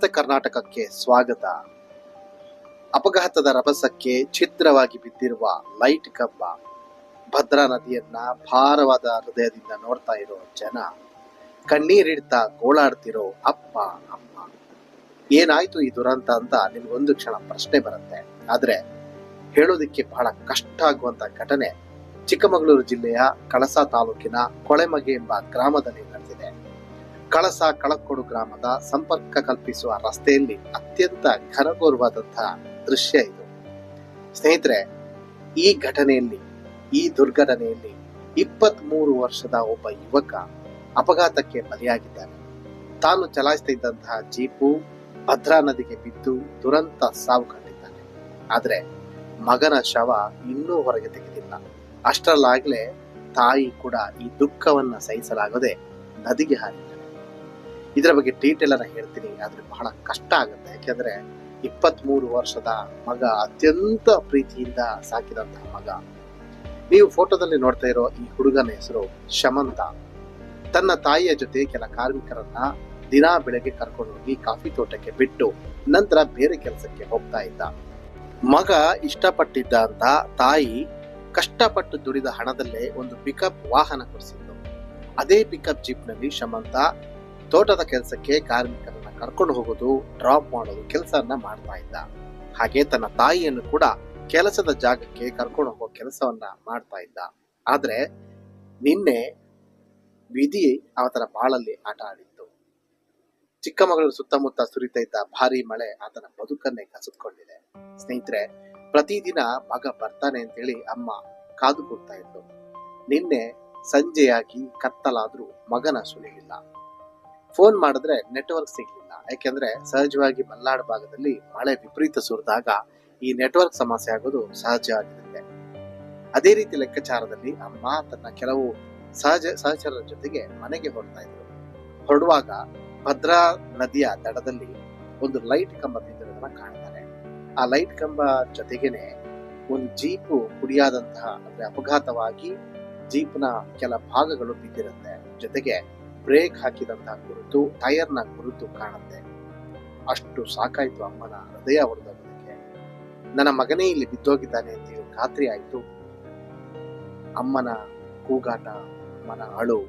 ನಮಸ್ತೆ ಕರ್ನಾಟಕಕ್ಕೆ ಸ್ವಾಗತ. ಅಪಘಾತದ ರಭಸಕ್ಕೆ ಛಿದ್ರವಾಗಿ ಬಿದ್ದಿರುವ ಲೈಟ್ ಕಂಬ. ಭದ್ರಾ ನದಿಯನ್ನ ಭಾರವಾದ ಹೃದಯದಿಂದ ನೋಡ್ತಾ ಇರೋ ಜನ. ಕಣ್ಣೀರಿಡ್ತಾ ಗೋಳಾಡ್ತಿರೋ ಅಪ್ಪ, ಅಮ್ಮ. ಏನಾಯ್ತು ಈ ದುರಂತ ಅಂತ ನಿಮ್ಗೊಂದು ಕ್ಷಣ ಪ್ರಶ್ನೆ ಬರುತ್ತೆ. ಆದ್ರೆ ಹೇಳೋದಿಕ್ಕೆ ಬಹಳ ಕಷ್ಟ ಆಗುವಂತ ಘಟನೆ ಚಿಕ್ಕಮಗಳೂರು ಜಿಲ್ಲೆಯ ಕಳಸ ತಾಲೂಕಿನ ಕೊಳೆಮಗೆ ಎಂಬ ಗ್ರಾಮದಲ್ಲಿ ಕಳಸ ಕಳಕೋಡು ಗ್ರಾಮದ ಸಂಪರ್ಕ ಕಲ್ಪಿಸುವ ರಸ್ತೆಯಲ್ಲಿ ಅತ್ಯಂತ ಘನಘೋರವಾದಂತಹ ದೃಶ್ಯ ಇದು. ಸ್ನೇಹಿತರೆ, ಈ ಘಟನೆಯಲ್ಲಿ, ಈ ದುರ್ಘಟನೆಯಲ್ಲಿ ಇಪ್ಪತ್ತ್ ಮೂರು ವರ್ಷದ ಒಬ್ಬ ಯುವಕ ಅಪಘಾತಕ್ಕೆ ಬಲಿಯಾಗಿದ್ದಾನೆ. ತಾನು ಚಲಾಯಿಸ್ತಾ ಇದ್ದಂತಹ ಜೀಪು ಭದ್ರಾ ನದಿಗೆ ಬಿದ್ದು ದುರಂತ ಸಾವು ಕಂಡಿದ್ದಾನೆ ಆದ್ರೆ ಮಗನ ಶವ ಇನ್ನೂ ಹೊರಗೆ ತೆಗೆದಿಲ್ಲ. ಅಷ್ಟರಲ್ಲಾಗಲೇ ತಾಯಿ ಕೂಡ ಈ ದುಃಖವನ್ನ ಸಹಿಸಲಾಗದೆ ನದಿಗೆ ಹಾರಿದ್ದಾಳೆ. ಇದರ ಬಗ್ಗೆ ಡೀಟೇಲ್ ಅನ್ನ ಹೇಳ್ತೀನಿ. ಆದ್ರೆ ಬಹಳ ಕಷ್ಟ ಆಗುತ್ತೆ. ಯಾಕೆಂದ್ರೆ ಇಪ್ಪತ್ತ್ ಮೂರು ವರ್ಷದ ಮಗ ಅತ್ಯಂತ ಪ್ರೀತಿಯಿಂದ ಸಾಕಿದಂತಹ ಮಗ. ನೀವು ಫೋಟೋದಲ್ಲಿ ನೋಡ್ತಾ ಇರೋ ಈ ಹುಡುಗನ ಹೆಸರು ಶಮಂತ. ತನ್ನ ತಾಯಿಯ ಜೊತೆ ಕೆಲ ಕಾರ್ಮಿಕರನ್ನ ದಿನಾ ಬೆಳಗ್ಗೆ ಕರ್ಕೊಂಡು ಹೋಗಿ ಕಾಫಿ ತೋಟಕ್ಕೆ ಬಿಟ್ಟು ನಂತರ ಬೇರೆ ಕೆಲಸಕ್ಕೆ ಹೋಗ್ತಾ ಇದ್ದ. ಮಗ ಇಷ್ಟಪಟ್ಟಿದ್ದ ಅಂತ ತಾಯಿ ಕಷ್ಟಪಟ್ಟು ದುಡಿದ ಹಣದಲ್ಲೇ ಒಂದು ಪಿಕಪ್ ವಾಹನ ಕೊಡಿಸಿದ್ದು ಅದೇ ಪಿಕಪ್ ಜೀಪ್ನಲ್ಲಿ ಶಮಂತ ತೋಟದ ಕೆಲಸಕ್ಕೆ ಕಾರ್ಮಿಕರನ್ನ ಕರ್ಕೊಂಡು ಹೋಗೋದು ಡ್ರಾಪ್ ಮಾಡೋದು ಕೆಲಸವನ್ನ ಮಾಡ್ತಾ ಇದ್ದ. ಹಾಗೆ ತನ್ನ ತಾಯಿಯನ್ನು ಕೂಡ ಕೆಲಸದ ಜಾಗಕ್ಕೆ ಕರ್ಕೊಂಡು ಹೋಗೋ ಕೆಲಸವನ್ನ ಮಾಡ್ತಾ ಇದ್ದ. ಆದ್ರೆ ನಿನ್ನೆ ವಿಧಿ ಆತನ ಬಾಳಲ್ಲಿ ಆಟ ಆಡಿತ್ತು. ಚಿಕ್ಕಮಗಳೂರು ಸುತ್ತಮುತ್ತ ಸುರಿತ ಇದ್ದ ಭಾರಿ ಮಳೆ ಆತನ ಬದುಕನ್ನೇ ಕಸಿದುಕೊಂಡಿದೆ. ಸ್ನೇಹಿತರೆ, ಪ್ರತಿದಿನ ಮಗ ಬರ್ತಾನೆ ಅಂತೇಳಿ ಅಮ್ಮ ಕಾದು ಕೂಗ್ತಾ ಇತ್ತು ನಿನ್ನೆ ಸಂಜೆಯಾಗಿ ಕತ್ತಲಾದ್ರೂ ಮಗನ ಸುಳಿಲಿಲ್ಲ ಫೋನ್ ಮಾಡಿದ್ರೆ ನೆಟ್ವರ್ಕ್ ಸಿಗ್ಲಿಲ್ಲ. ಯಾಕೆಂದ್ರೆ ಸಹಜವಾಗಿ ಮಲ್ನಾಡು ಭಾಗದಲ್ಲಿ ಮಳೆ ವಿಪರೀತ ಸುರಿದಾಗ ಈ ನೆಟ್ವರ್ಕ್ ಸಮಸ್ಯೆ ಆಗೋದು ಸಹಜ ಆಗಿರುತ್ತೆ. ಅದೇ ರೀತಿ ಲೆಕ್ಕಾಚಾರದಲ್ಲಿ ಅಮ್ಮ ತನ್ನ ಕೆಲವು ಸಹಜ, ಸಹಚರರ ಜೊತೆಗೆ ಮನೆಗೆ ಹೊರಡ್ತಾ ಇದ್ರು. ಹೊರಡುವಾಗ ಭದ್ರಾ ನದಿಯ ದಡದಲ್ಲಿ ಒಂದು ಲೈಟ್ ಕಂಬ ಬಿದ್ದಿರೋದನ್ನ ಕಾಣ್ತಾರೆ ಆ ಲೈಟ್ ಕಂಬ ಜೊತೆಗೇನೆ ಒಂದು ಜೀಪು ಕುಡಿಯಾದಂತಹ, ಅಂದ್ರೆ ಅಪಘಾತವಾಗಿ ಜೀಪ್ನ ಕೆಲ ಭಾಗಗಳು ಬಿದ್ದಿರುತ್ತೆ. ಜೊತೆಗೆ ಬ್ರೇಕ್ ಹಾಕಿದಂತಹ ಗುರುತು ಟೈರ್ನ ಗುರುತು ಕಾಣುತ್ತೆ. ಅಷ್ಟು ಸಾಕಾಯ್ತು ಅಮ್ಮನ ಹೃದಯ ಹೊಡೆದಕ್ಕೆ ನನ್ನ ಮಗನೇ ಇಲ್ಲಿ ಬಿದ್ದೋಗಿದ್ದಾನೆ ಅಂತ ಖಾತ್ರಿ ಆಯ್ತು. ಅಮ್ಮನ ಕೂಗಾಟ, ಅಮ್ಮನ ಅಳು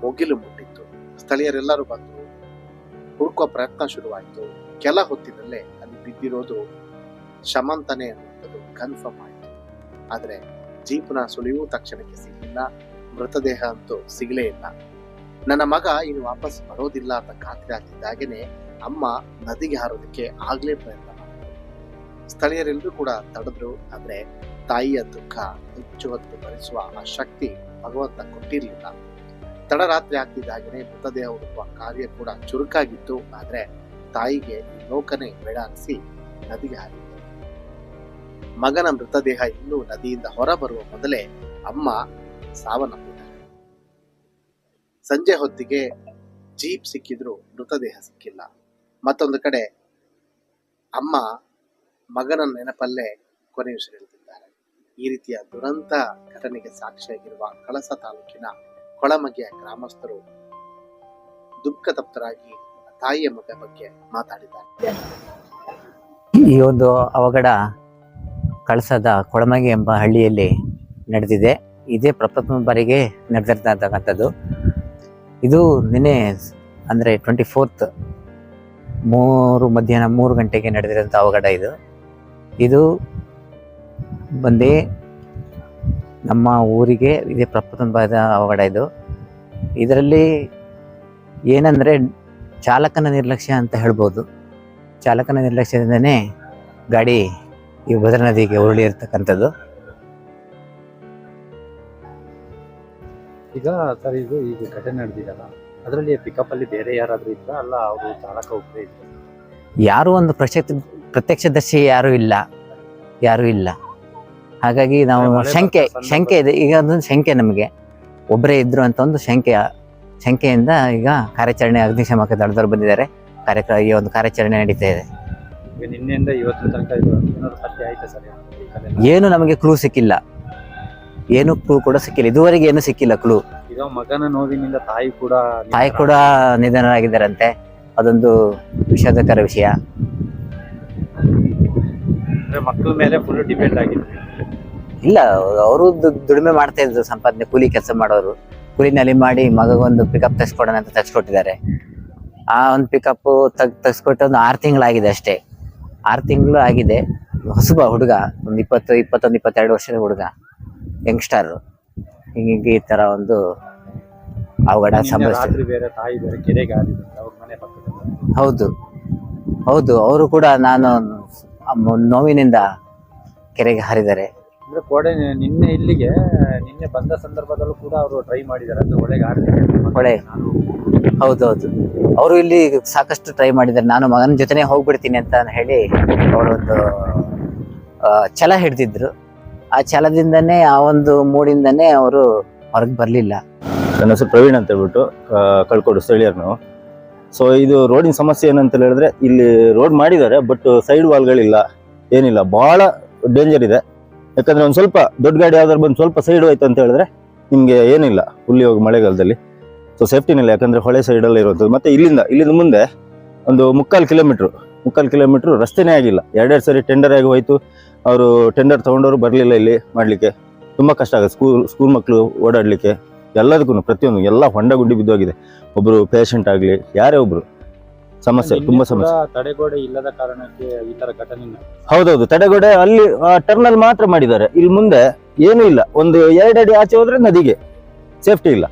ಮುಗಿಲು ಮುಟ್ಟಿತ್ತು. ಸ್ಥಳೀಯರೆಲ್ಲರೂ ಬಂದರು ಹುಡುಕುವ ಪ್ರಯತ್ನ ಶುರುವಾಯಿತು. ಕೆಲ ಹೊತ್ತಿನಲ್ಲೇ ಅಲ್ಲಿ ಬಿದ್ದಿರೋದು ಶಮಂತನೆ ಅನ್ನುವಂಥದ್ದು ಕನ್ಫರ್ಮ್ ಆಯಿತು. ಆದರೆ ಜೀಪ್ನ ಸುಳಿವು ತಕ್ಷಣಕ್ಕೆ ಸಿಗಲಿಲ್ಲ. ಮೃತದೇಹ ಅಂತೂ ಸಿಗಲೇ ಇಲ್ಲ. ನನ್ನ ಮಗ ಇನ್ನು ವಾಪಸ್ ಬರೋದಿಲ್ಲ ಅಂತ ಖಾತ್ರಿ ಆಗ್ತಿದ್ದಾಗೇನೆ ಅಮ್ಮ ನದಿಗೆ ಹಾರೋದಕ್ಕೆ ಆಗ್ಲೇ ಪ್ರಯತ್ನ ಮಾಡಿದ್ರು ಸ್ಥಳೀಯರೆಲ್ಲರೂ ಕೂಡ ತಡೆದ್ರು, ಆದ್ರೆ ತಾಯಿಯ ದುಃಖ ಹೆಚ್ಚು ಹೊತ್ತು ಭರಿಸುವ ಆ ಶಕ್ತಿ ಭಗವಂತ ಕೊಟ್ಟಿರಲಿಲ್ಲ. ತಡರಾತ್ರಿ ಆಗ್ತಿದ್ದಾಗೇನೆ ಮೃತದೇಹ ಹುಡುಕುವ ಕಾರ್ಯ ಕೂಡ ಚುರುಕಾಗಿತ್ತು, ಆದ್ರೆ ತಾಯಿಗೆ ಲೋಕನೆ ಬೇಡ ಅನಿಸಿ ನದಿಗೆ ಹಾರಿದ್ರು ಮಗನ ಮೃತದೇಹ ಇನ್ನೂ ನದಿಯಿಂದ ಹೊರಬರುವ ಮೊದಲೇ ಅಮ್ಮ ಸಾವನ್ನಪ್ಪಿದ್ದಾರೆ ಸಂಜೆ ಹೊತ್ತಿಗೆ ಜೀಪ್ ಸಿಕ್ಕಿದ್ರು ಮೃತದೇಹ ಸಿಕ್ಕಿಲ್ಲ. ಮತ್ತೊಂದು ಕಡೆ ಅಮ್ಮ ಮಗನ ನೆನಪಲ್ಲೇ ಕೊನೆಯುಸಿರೆಳೆದಿದ್ದಾರೆ ಈ ರೀತಿಯ ದುರಂತ ಘಟನೆಗೆ ಸಾಕ್ಷಿಯಾಗಿರುವ ಕಳಸ ತಾಲೂಕಿನ ಕೊಳಮಗೆಯ ಗ್ರಾಮಸ್ಥರು ದುಃಖ ತಪ್ತರಾಗಿ ತಾಯಿಯ ಮಗ ಬಗ್ಗೆ ಮಾತಾಡಿದ್ದಾರೆ. ಈ ಒಂದು ಅವಘಡ ಕಳಸದ ಕೊಳಮಗೆ ಎಂಬ ಹಳ್ಳಿಯಲ್ಲಿ ನಡೆದಿದೆ. ಇದೇ ಪ್ರಪ್ರಥಮ ಬಾರಿಗೆ ನಡೆದಿರ್ತಕ್ಕಂಥದ್ದು. ಇದು ನಿನ್ನೆ ಅಂದರೆ ಟ್ವೆಂಟಿ ಫೋರ್ತ್ ಮೂರು ಮಧ್ಯಾಹ್ನ ಮೂರು ಗಂಟೆಗೆ ನಡೆದಿರೋಂಥ ಅವಘಡ ಇದು. ಇದು ಬಂದು ನಮ್ಮ ಊರಿಗೆ ಇದೇ ಪ್ರಪ್ರಥಮವಾದ ಅವಘಡ ಇದು. ಇದರಲ್ಲಿ ಏನಂದರೆ ಚಾಲಕನ ನಿರ್ಲಕ್ಷ್ಯ ಅಂತ ಹೇಳ್ಬೋದು. ಚಾಲಕನ ನಿರ್ಲಕ್ಷ್ಯದಿಂದನೇ ಗಾಡಿ ಈ ಭದ್ರಾ ನದಿಗೆ ಉರುಳಿ ಈಗ ಸರ್ ಇದು ಈಗ ಘಟನೆ ನಡೆದಿದಲ್ಲ ಅದರಲ್ಲಿ ಪಿಕಪ್ ಅಲ್ಲಿ ಬೇರೆ ಯಾರಾದರೂ ಇದ್ರ? ಅಲ್ಲ ಅವರು ಚಾಲಕ ಒಬ್ಬರೇ ಇದ್ರು? ಯಾರು ಒಂದು ಪ್ರತ್ಯಕ್ಷ ಪ್ರತ್ಯಕ್ಷದರ್ಶಿ ಯಾರು ಇಲ್ಲ. ಯಾರು ಇಲ್ಲ. ಹಾಗಾಗಿ ನಾವು ಶಂಕೆ ಶಂಕೆ ಇದೆ. ಈಗ ಅದೊಂದು ಶಂಕೆ ನಮಗೆ. ಒಬ್ಬರೇ ಇದ್ರು ಅಂತ ಒಂದು ಶಂಕೆ ಶಂಕೆಯಿಂದ ಈಗ ಕಾರ್ಯಾಚರಣೆ ಅಗ್ನಿಶಾಮಕ ದಳದವರು ಬಂದಿದ್ದಾರೆ. ಕಾರ್ಯಕ್ರಮ ಈ ಒಂದು ಕಾರ್ಯಾಚರಣೆ ನಡೀತಾ ಇದೆ. ಈಗ ನಿನ್ನೆಯಿಂದ ಇವತ್ತಿನ ತನಕ ಇದು ಏನಾದ್ರು ಪತ್ತೆ ಆಯ್ತಾ ಸರ್? ಏನು ನಮಗೆ ಕ್ಲೂ ಸಿಕ್ಕಿಲ್ಲ. ಏನು ಕ್ಲೂ ಕೂಡ ಸಿಕ್ಕಿಲ್ಲ. ಇದುವರೆಗೆ ಏನು ಸಿಕ್ಕಿಲ್ಲ ಕ್ಲೂ ಈಗ ಮಗನ ನೋವಿನಿಂದ ತಾಯಿ ಕೂಡ ತಾಯಿ ಕೂಡ ನಿಧನರಾಗಿದ್ದಾರಂತೆ. ಅದೊಂದು ವಿಷಾದಕರ ವಿಷಯ. ಅಂದ್ರೆ ಮಕ್ಕಳ ಮೇಲೆ ಫುಲ್ ಡಿಪೆಂಡ್ ಆಗಿದೆ. ಇಲ್ಲ ಅವರು ದುಡಿಮೆ ಮಾಡ್ತಾ ಇದ್ರು ಸಂಪಾದನೆ ಕೂಲಿ ಕೆಲಸ ಮಾಡೋರು. ಕೂಲಿನಲ್ಲಿ ಮಾಡಿ ಮಗಗೊಂದು ಪಿಕಪ್ ತೆಗೆಸ್ಕೊಡೋಣ ಅಂತ ತೆಗೆಸ್ಕೊಟ್ಟಿದ್ದಾರೆ. ಆ ಒಂದು ಪಿಕಪ್ ತಗ್ ತೆಗೆಸ್ಕೊಟ್ಟು ಒಂದು ಆರು ತಿಂಗಳಾಗಿದೆ ಅಷ್ಟೇ. ಆರು ತಿಂಗಳು ಆಗಿದೆ. ಹೊಸಬ ಹುಡುಗ ಒಂದು ಇಪ್ಪತ್ತು ಇಪ್ಪತ್ತೊಂದು ಇಪ್ಪತ್ತೆರಡು ವರ್ಷದ ಹುಡುಗ. ಯಂಗ್ಸ್ಟರ್. ಹಿಂಗೆ ಈ ತರ ಒಂದು ಅವಘಡ ಸಮಸ್ಯೆ ರಾತ್ರಿ ಬೇರೆ ತಾಯಿ ಬೇರೆ ಕೆರೆಗೆ ಅವ್ರ ಮನೆ ಪಕ್ಕದಲ್ಲಿ ಹೌದು. ಹೌದು ಅವರು ಕೂಡ ನಾನು ನೋವಿನಿಂದ ಕೆರೆಗೆ ಹಾರಿದ್ದಾರೆ. ಅಂದ್ರೆ ಕೋಡೆ ನಿನ್ನೆ ಇಲ್ಲಿಗೆ ನಿನ್ನೆ ಬಂದ ಸಂದರ್ಭದಲ್ಲೂ ಕೂಡ ಅವರು ಟ್ರೈ ಮಾಡಿದ್ದಾರೆ. ಅಂದ್ರೆ ಒಳಗೆ ಹೊಳೆ. ನಾನು ಹೌದೌದು. ಅವರು ಇಲ್ಲಿ ಸಾಕಷ್ಟು ಟ್ರೈ ಮಾಡಿದ್ದಾರೆ. ನಾನು ಮಗನ ಜೊತೆನೆ ಹೋಗ್ಬಿಡ್ತೀನಿ ಅಂತ ಹೇಳಿ ಅವರೊಂದು ಛಲ ಹಿಡ್ದಿದ್ರು. ಆ ಛಲದಿಂದನೇ, ಆ ಒಂದು ಮೂಡಿಂದನೇ ಅವರು ಹೊರಗೆ ಬರಲಿಲ್ಲ. ನನ್ನ ಹೆಸರು ಪ್ರವೀಣ್ ಅಂತ ಹೇಳ್ಬಿಟ್ಟು ಕಳ್ಕೊಡು ಸ್ಥಳೀಯರು ನಾವು. ಸೊ ಇದು ರೋಡಿನ ಸಮಸ್ಯೆ ಏನಂತ ಹೇಳಿದ್ರೆ, ಇಲ್ಲಿ ರೋಡ್ ಮಾಡಿದ್ದಾರೆ ಬಟ್ ಸೈಡ್ ವಾಲ್ಗಳಿಲ್ಲ ಏನಿಲ್ಲ ಬಹಳ ಡೇಂಜರ್ ಇದೆ. ಯಾಕಂದ್ರೆ ಒಂದು ಸ್ವಲ್ಪ ದೊಡ್ಡ ಗಾಡಿ ಯಾವ್ದಾದ್ರು ಬಂದು ಸ್ವಲ್ಪ ಸೈಡ್ ಹೋಯ್ತು ಅಂತ ಹೇಳಿದ್ರೆ, ನಿಮಗೆ ಏನಿಲ್ಲ, ಹುಲ್ಲಿ ಹೋಗಿ ಮಳೆಗಾಲದಲ್ಲಿ. ಸೊ ಸೇಫ್ಟಿನಿಲ್ಲ ಯಾಕಂದ್ರೆ ಹೊಳೆ ಸೈಡಲ್ಲಿ ಇರುವಂಥದ್ದು ಮತ್ತೆ ಇಲ್ಲಿಂದ ಇಲ್ಲಿಂದ ಮುಂದೆ ಒಂದು ಮುಕ್ಕಾಲು ಕಿಲೋಮೀಟ್ರು ಮುಕ್ಕಾಲು ಕಿಲೋಮೀಟ್ರ್ ರಸ್ತೆನೇ ಆಗಿಲ್ಲ. ಎರಡೆರಡು ಸರಿ ಟೆಂಡರ್ ಆಗಿ ಹೋಯ್ತು. ಅವರು ಟೆಂಡರ್ ತಗೊಂಡವರು ಬರಲಿಲ್ಲ ಇಲ್ಲಿ ಮಾಡಲಿಕ್ಕೆ. ತುಂಬ ಕಷ್ಟ ಆಗುತ್ತೆ. ಸ್ಕೂಲ್ ಸ್ಕೂಲ್ ಮಕ್ಕಳು ಓಡಾಡಲಿಕ್ಕೆ ಎಲ್ಲದಕ್ಕೂ ಪ್ರತಿಯೊಂದು ಎಲ್ಲ ಹೊಂಡ ಗುಡ್ಡಿ ಬಿದ್ದೋಗಿದೆ ಒಬ್ಬರು ಪೇಷಂಟ್ ಆಗಲಿ ಯಾರೇ ಒಬ್ಬರು ಸಮಸ್ಯೆ ತುಂಬ ಸಮಸ್ಯೆ. ತಡೆಗೋಡೆ ಇಲ್ಲದ ಕಾರಣಕ್ಕೆ ಈ ತರ ಘಟನೆ ಹೌದೌದು ತಡೆಗೋಡೆ ಅಲ್ಲಿ ಟರ್ನಲ್ ಮಾತ್ರ ಮಾಡಿದ್ದಾರೆ. ಇಲ್ಲಿ ಮುಂದೆ ಏನೂ ಇಲ್ಲ. ಒಂದು ಎರಡಡಿ ಆಚೆ ಹೋದ್ರೆ ನದಿಗೆ. ಸೇಫ್ಟಿ ಇಲ್ಲ.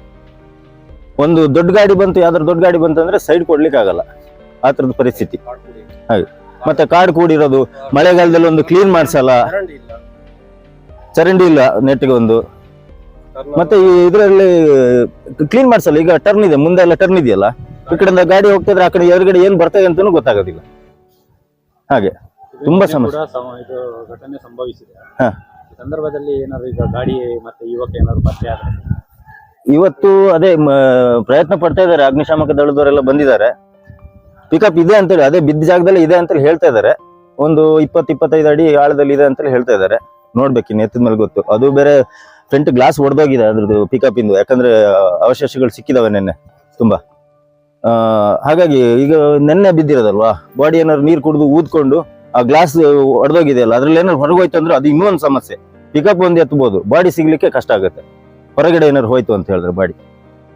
ಒಂದು ದೊಡ್ಡ ಗಾಡಿ ಬಂತು ಯಾವ್ದಾದ್ರು ದೊಡ್ಡ ಗಾಡಿ ಬಂತು ಅಂದ್ರೆ ಸೈಡ್ ಕೊಡ್ಲಿಕ್ಕೆ ಆಗಲ್ಲ ಆ ತರದ ಪರಿಸ್ಥಿತಿ. ಹಾಗೆ. ಮತ್ತೆ ಕಾಡು ಕೂಡಿರೋದು ಮಳೆಗಾಲದಲ್ಲಿ ಒಂದು ಕ್ಲೀನ್ ಮಾಡ್ಸಲ್ಲ? ಚರಂಡಿ ಇಲ್ಲ. ನೆಟ್ಟಿಗೆ ಒಂದು. ಮತ್ತೆ ಈ ಇದರಲ್ಲಿ ಕ್ಲೀನ್ ಮಾಡ್ಸಲ್ಲ? ಈಗ ಟರ್ನ್ ಇದೆ ಮುಂದೆ ಎಲ್ಲ ಟರ್ನ್ ಇದೆಯಲ್ಲ? ಈ ಕಡೆಯಿಂದ ಗಾಡಿ ಹೋಗ್ತಿದ್ರೆ ಆ ಕಡೆ ಎದುರುಗಡೆ ಏನ್ ಬರ್ತದೆ ಅಂತಾನು ಗೊತ್ತಾಗೋದಿಲ್ಲ. ಹಾಗೆ. ತುಂಬಾ ಸಮಸ್ಯೆ. ಇದು ಘಟನೆ ಸಂಭವಿಸಿದೆ. ಹಾ. ಸಂದರ್ಭದಲ್ಲಿ ಏನಾದ್ರು ಈಗ ಗಾಡಿ ಮತ್ತೆ ಯುವಕ ಏನಾದ್ರು ಪತ್ತೆ ಆದ್ರೆ? ಇವತ್ತು ಅದೇ ಪ್ರಯತ್ನ ಪಡ್ತಾ ಇದ್ದಾರೆ. ಅಗ್ನಿಶಾಮಕ ದಳದವರೆಲ್ಲ ಬಂದಿದ್ದಾರೆ. ಪಿಕಪ್ ಇದೆ ಅಂತೇಳಿ, ಅದೇ ಬಿದ್ದ ಜಾಗದಲ್ಲಿ ಇದೆ ಅಂತೇಳಿ ಹೇಳ್ತಾ ಇದ್ದಾರೆ ಒಂದು ಇಪ್ಪತ್ತು ಇಪ್ಪತ್ತೈದು ಅಡಿ ಆಳದಲ್ಲಿ ಇದೆ ಅಂತೇಳಿ ಹೇಳ್ತಾ ಇದ್ದಾರೆ ನೋಡ್ಬೇಕು ಇನ್ನು ಎತ್ತಿದ ಮೇಲೆ ಗೊತ್ತು. ಅದು ಬೇರೆ ಫ್ರಂಟ್ ಗ್ಲಾಸ್ ಒಡೆದೋಗಿದೆ ಅದ್ರದ್ದು ಪಿಕಪ್ ಇಂದು. ಯಾಕಂದ್ರೆ, ಅವಶೇಷಗಳು ಸಿಕ್ಕಿದಾವೆ ನೆನ್ನೆ ತುಂಬಾ. ಹಾಗಾಗಿ ಈಗ ನೆನ್ನೆ ಬಿದ್ದಿರೋದಲ್ವಾ? ಬಾಡಿ ಏನಾದ್ರು ನೀರು ಕುಡಿದು ಊದ್ಕೊಂಡು ಆ ಗ್ಲಾಸ್ ಒಡೆದೋಗಿದೆಯಲ್ಲ, ಅದ್ರಲ್ಲಿ ಏನಾದ್ರು ಹೊರಗೆ ಹೋಯ್ತು ಅಂದ್ರೆ ಅದು ಇನ್ನೂ ಒಂದು ಸಮಸ್ಯೆ. ಪಿಕಪ್ ಒಂದು ಎತ್ತಬಹುದು ಬಾಡಿ ಸಿಗ್ಲಿಕ್ಕೆ ಕಷ್ಟ ಆಗುತ್ತೆ. ಹೊರಗಡೆ ಏನಾರು ಹೋಯ್ತು ಅಂತ ಹೇಳಿದ್ರೆ ಬಾಡಿ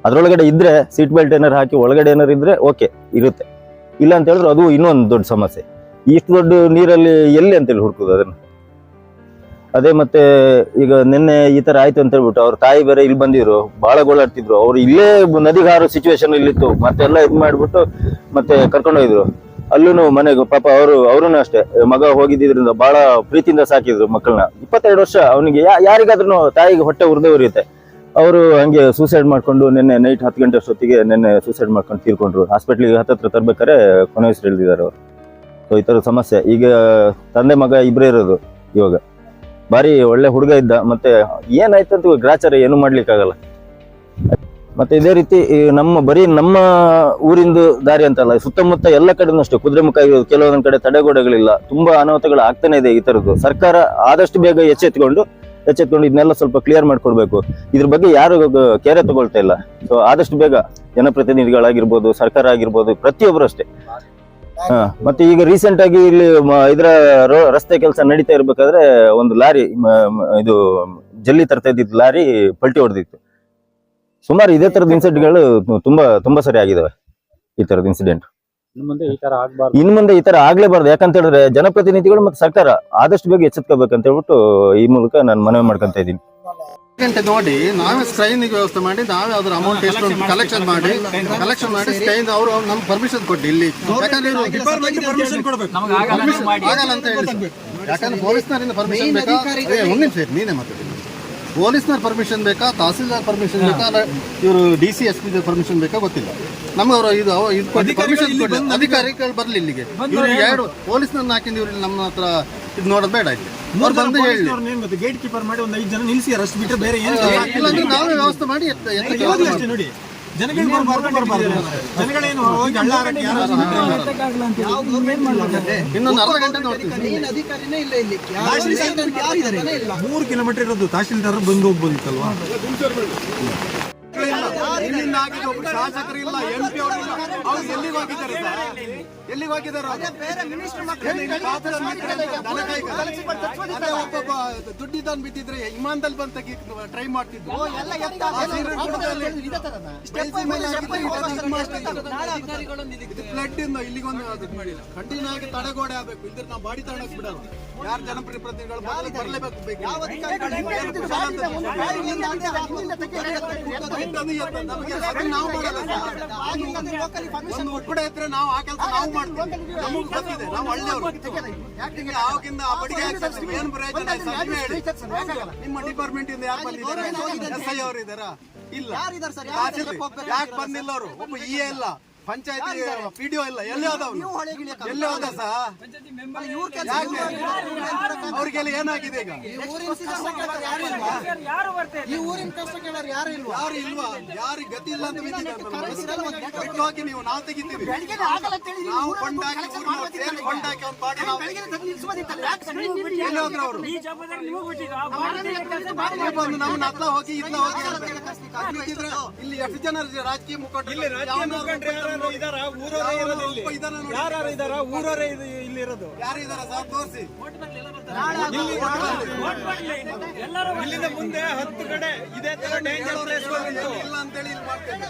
ಅದರೊಳಗಡೆ ಇದ್ರೆ ಸೀಟ್ ಬೆಲ್ಟ್ ಏನಾರು ಹಾಕಿ, ಒಳಗಡೆ ಏನಾರು ಇದ್ರೆ ಓಕೆ ಇರುತ್ತೆ. ಇಲ್ಲ ಅಂತ ಹೇಳಿದ್ರೆ ಅದು ಇನ್ನೊಂದು ದೊಡ್ಡ ಸಮಸ್ಯೆ. ಇಷ್ಟು ದೊಡ್ಡ ನೀರಲ್ಲಿ ಎಲ್ಲಿ ಅಂತೇಳಿ ಹುಡುಕುದು ಅದನ್ನು? ಅದೇ ಮತ್ತೆ ಈಗ ನಿನ್ನೆ ಈ ತರ ಆಯ್ತು ಅಂತ ಹೇಳ್ಬಿಟ್ಟು ಅವ್ರ ತಾಯಿ ಬೇರೆ ಇಲ್ಲಿ ಬಂದಿದ್ರು ಬಹಳ ಗೋಳಾಡ್ತಿದ್ರು. ಅವ್ರು ಇಲ್ಲೇ ನದಿಗೆ ಹಾರೋ ಸಿಚುವೇಶನ್ ಇಲ್ಲಿತ್ತು ಮತ್ತೆಲ್ಲ ಇದು ಮಾಡ್ಬಿಟ್ಟು ಮತ್ತೆ ಕರ್ಕೊಂಡೋಗಿದ್ರು ಅಲ್ಲೂ ಮನೆಗೆ ಪಾಪ ಅವರು ಅವ್ರೂ ಅಷ್ಟೇ. ಮಗ ಹೋಗಿದ್ದಿದ್ರಿಂದ ಬಹಳ ಪ್ರೀತಿಯಿಂದ ಸಾಕಿದ್ರು ಮಕ್ಕಳನ್ನ ಇಪ್ಪತ್ತೆರಡು ವರ್ಷ, ಅವನಿಗೆ ಯಾರಿಗಾದ್ರೂ ತಾಯಿಗೆ ಹೊಟ್ಟೆ ಉರಿದೇ ಉರಿಯುತ್ತೆ. ಅವರು ಹಂಗೆ ಸೂಸೈಡ್ ಮಾಡ್ಕೊಂಡು ನಿನ್ನೆ ನೈಟ್ ಹತ್ತು ಗಂಟೆ ಅಷ್ಟೊತ್ತಿಗೆ ನಿನ್ನೆ ಸೂಸೈಡ್ ಮಾಡ್ಕೊಂಡು ತೀರ್ಕೊಂಡ್ರು. ಹಾಸ್ಪಿಟ್ಲಿಗೆ ಹತ್ತತ್ರ ತರ್ಬೇಕಾದ್ರೆ ಕೊನೆ ಹೆಸರು ಎಳ್ದಿದ್ದಾರೆ ಅವರು. ಸೊ ಈ ಥರ ಸಮಸ್ಯೆ. ಈಗ ತಂದೆ ಮಗ ಇಬ್ಬರೇ ಇರೋದು ಇವಾಗ. ಭಾರಿ ಒಳ್ಳೆ ಹುಡುಗ ಇದ್ದ, ಮತ್ತೆ ಏನಾಯ್ತು ಅಂತ ಗ್ರಾಚಾರ ಏನು ಮಾಡ್ಲಿಕ್ಕಾಗಲ್ಲ. ಮತ್ತೆ ಇದೇ ರೀತಿ ನಮ್ಮ ಬರೀ ನಮ್ಮ ಊರಿಂದು ದಾರಿ ಅಂತಲ್ಲ, ಸುತ್ತಮುತ್ತ ಎಲ್ಲ ಕಡೆನೂ ಅಷ್ಟೇ. ಆಗಿರೋದು ಕೆಲವೊಂದ್ ಕಡೆ ತಡೆಗೋಡೆಗಳಿಲ್ಲ. ತುಂಬಾ ಅನಾಹುತಗಳು ಆಗ್ತಾನೆ ಇದೆ ಈ ತರದ್ದು ಸರ್ಕಾರ ಆದಷ್ಟು ಬೇಗ ಎಚ್ಚೆತ್ಕೊಂಡು ಎಚ್ಚೆತ್ಕೊಂಡು ಇದನ್ನೆಲ್ಲ ಸ್ವಲ್ಪ ಕ್ಲಿಯರ್ ಮಾಡ್ಕೊಡ್ಬೇಕು. ಇದ್ರ ಬಗ್ಗೆ ಯಾರು ಕೇರೆ ತಗೊಳ್ತಾ ಇಲ್ಲ. ಸೊ ಆದಷ್ಟು ಬೇಗ ಜನಪ್ರತಿನಿಧಿಗಳಾಗಿರ್ಬೋದು, ಸರ್ಕಾರ ಆಗಿರ್ಬೋದು ಪ್ರತಿಯೊಬ್ಬರು ಅಷ್ಟೇ. ಹಾ, ಮತ್ತೆ ಈಗ ರೀಸೆಂಟ್ ಆಗಿ ಇಲ್ಲಿ ಇದರ ರಸ್ತೆ ಕೆಲಸ ನಡೀತಾ ಇರ್ಬೇಕಾದ್ರೆ ಒಂದು ಲಾರಿ ಇದು ಜಲ್ಲಿ ತರ್ತಾ ಇದ್ದಿದ್ದು ಲಾರಿ ಪಲ್ಟಿ ಹೊಡೆದಿತ್ತು. ಸುಮಾರು ಇದೇ ತರದ ಇನ್ಸಿಡೆಂಟ್ಗಳು ತುಂಬಾ ತುಂಬಾ ಸರಿ ಆಗಿದಾವೆ ಈ ತರದ ಇನ್ಸಿಡೆಂಟ್ ಇನ್ನು ಮುಂದೆ ಈ ತರ ಆಗ್ಬಾರ್ದು. ಇನ್ನು ಮುಂದೆ ಈ ತರ ಆಗ್ಲೇಬಾರ್ದು. ಯಾಕಂತ ಹೇಳಿದ್ರೆ ಜನಪ್ರತಿನಿಧಿಗಳು ಮತ್ತೆ ಸರ್ಕಾರ ಆದಷ್ಟು ಬೇಗ ಎಚ್ಚೆತ್ಕೋಬೇಕಂತ ಹೇಳ್ಬಿಟ್ಟು ಈ ಮೂಲಕ ನಾನು ಮನವಿ ಮಾಡ್ಕೊಂತ ಇದ್ದೀನಿ. ಗಂಟೆ ನೋಡಿ ನಾವೇ ಸ್ಕ್ರೈನಿಗೆ ವ್ಯವಸ್ಥೆ ಮಾಡಿ ನಾವೇ ಅದ್ರ ಅಮೌಂಟ್ ಎಷ್ಟು ಕಲೆಕ್ಷನ್ ಮಾಡಿ ಕಲೆಕ್ಷನ್ ಮಾಡಿ ಸ್ಕ್ರೈನ್ ಅವರು ನಮ್ಗೆ ಪರ್ಮಿಷನ್ ಕೊಟ್ಟು ಇಲ್ಲಿ. ಯಾಕಂದ್ರೆ ಪೊಲೀಸ್ನಿಂದ ಪರ್ಮಿಷನ್ ಕೊಡ್ಬೇಕು. ಆಗಲ್ಲ ಅಂತ ಹೇಳಿ ಯಾಕಂದ್ರೆ ಪರ್ಮಿಷನ್ ಬೇಕಾ? ಒಂದ್ ನಿಮಿಷ ನೀನೇ ಮಾತಾಡಿ. ಪೊಲೀಸ್ನವ್ರ ಪರ್ಮಿಷನ್ ಬೇಕಾ ತಹಸೀಲ್ದಾರ್ ಪರ್ಮಿಷನ್ ಬೇಕಾ ಅಲ್ಲ ಇವರು D C S P permission ಬೇಕಾ ಗೊತ್ತಿಲ್ಲ. ನಮ್ಗೆ ಅವರು ಇದು ಪರ್ಮಿಷನ್ ಅಧಿಕಾರಿಗಳು ಬರ್ಲಿ ಇಲ್ಲಿಗೆ. ಇವ್ರು ಎರಡು ಪೊಲೀಸ್ನವ್ರನ್ನ ಹಾಕಿಂದ ಇವ್ರು ನಮ್ಮ ಹತ್ರ ಇದು ನೋಡೋದು ಬೇಡ ಇಲ್ಲಿ. ಅವ್ರು ಬಂದು ಹೇಳಿ. ಮತ್ತೆ ಗೇಟ್ ಕೀಪರ್ ಮಾಡಿ ಒಂದ್ ಐದು ಜನ ನಿಲ್ಸಿ ಅಷ್ಟು ಬಿಟ್ಟರೆ ಬೇರೆ ಏನು ನಾವೇ ವ್ಯವಸ್ಥೆ ಮಾಡಿ ಎತ್ತ ಎತ್ತ ಇರೋದು ನೋಡಿ. ಜನಗಳು ಬರ್ಬಾರ್ದು ಬರ್ಬಾರ್ದು ಜನಗಳೇನು ಹೋಗಿ ಹಳ್ಳ ಹಾಕಕ್ಕೆ ಯಾರು ಇನ್ನೊಂದು ಅರ್ಧ ಗಂಟೆ ನೋಡ್ತೀವಿ. ಮೂರು ಕಿಲೋಮೀಟರ್ ಇರೋದು ತಹಶೀಲ್ದಾರ್ ಬಂದು ಹೋಗ್ಬೋದಿತ್ತಲ್ವಾ? ಎಲ್ಲಿಂದ ಆಗಿದೆ ಒಬ್ರು ಶಾಸಕರು ಇಲ್ಲ ಎಂ ಪಿ ಅವರು ಇಲ್ಲ. ಅವ್ರು ಎಲ್ಲಿಗೆ ಹೋಗಿದ್ದಾರೆ ಸರ್? ಎಲ್ಲಿಗೆ ಹೋಗಿದ್ದಾರೆ ಒಬ್ಬೊಬ್ಬ ದುಡ್ಡಿದ್ದವನು ಬಿದ್ದಿದ್ರೆ ಇಮಾನ್ದಲ್ಲಿ ಬಂದು ತೆಗಿ ಟ್ರೈ ಮಾಡ್ತಿದ್ರು. ಫ್ಲಡ್ ಇಂದ ಇಲ್ಲಿಗೆ ಇದನ್ನ ಇದು ಮಾಡಿಲ್ಲ ಇದು ಆಗಿ ಇಂದ ಇಲ್ಲಿಗೊಂದು ಅದು ಕಠಿಣವಾಗಿ ತಡೆಗೋಡೆ ಆಗ್ಬೇಕು. ಇಲ್ದ್ರೆ ನಾವು ಬಾಡಿ ತಗೊಳಕ್ ಬಿಡಲ್ಲ ಯಾರು ಜನಪ್ರತಿನಿಧಿಗಳು ಬರಲೇಬೇಕು ಒಕ್ಕಡೆ ಇದ್ರೆ ನಾವು ಆ ಕೆಲಸ ನಾವು ಮಾಡ್ತೀವಿ. ನಮಗ್ ಗೊತ್ತಿದೆ ನಾವು ಆವಾಗಿಂದ ಆ ಬಡಿಗೆ ಹಾಕ್ತಾರೆ ಏನ್ ಪ್ರಯೋಜನ? ಹೇಳಿ. ನಿಮ್ಮ ಡಿಪಾರ್ಟ್ಮೆಂಟ್ ಇಂದ ಯಾರು ಬಂದಿದ್ದಾರೆ? ಎಸ್ ಐ ಅವರು ಇದಾರಾ ಇಲ್ಲ. ಯಾಕೆ ಬಂದಿಲ್ಲ ಅವರು? ಒಬ್ಬ ಇ ಇಲ್ಲ. ಪಂಚಾಯತಿ ಪಿಡಿಒ ಇಲ್ಲ ಎಲ್ಲಿ ಹೋದವ್ನು? ಎಲ್ಲಿ ಹೋದ ಸಾ ಯಾಕೆ? ಅವ್ರಿಗೆಲ್ಲ ಏನಾಗಿದೆ ಈಗ? ಈ ಊರಿನ ಕಷ್ಟ ಕೇಳೋರು ಯಾರು ಇಲ್ವಾ? ಯಾರು ಇಲ್ವಾ? ಯಾರು ಗತಿ ಇಲ್ಲ ಅಂತ ಬಿಟ್ಟು ಹೋಗಿ ನೀವು ನಾವು ತೆಗಿತೀವಿ ನಾವು ಕೊಂಡಾಕಿ ಊರ್ನವ್ರು ಸೇರಿ ಕೊಂಡಾಕಿ ಅವ್ನ ಪಾಡಿ ನಾವು ಎಲ್ಲಿ ಹೋದ್ರು ಅವರು? ಇಲ್ಲಿ ಬಂದು ನಮ್ಮನ್ನ ಹತ್ರ ಹೋಗಿ ಇತ್ತ ಹೋಗಿ ಹೇಳ್ಬೇಕು. ಬಿಟ್ಟಿದ್ರೆ ಇಲ್ಲಿ ಎಷ್ಟು ಜನ ರಾಜಕೀಯ ಮುಖಂಡ ಇಲ್ಲಿ ರಾಜಕೀಯ ಮುಖಂಡರು ಯಾರು ಇದಾರ ಊರವರೇ ಇರೋದು ಇಲ್ಲಿ. ಯಾರು ಇದಾರ ಊರವರೇ ಇಲ್ಲಿ ಇರೋದು ಯಾರು ಇದಾರ ಸರ್ ತೋರಿಸಿ. ಇಲ್ಲಿಂದ ಮುಂದೆ ಹತ್ತು ಕಡೆ ಇದೇ ತರ ಡೇಂಜರ್ ಪ್ಲೇಸ್ ಇಲ್ಲ ಅಂತೇಳಿ ಇಲ್ಲಿ ಮಾಡ್ತೇನೆ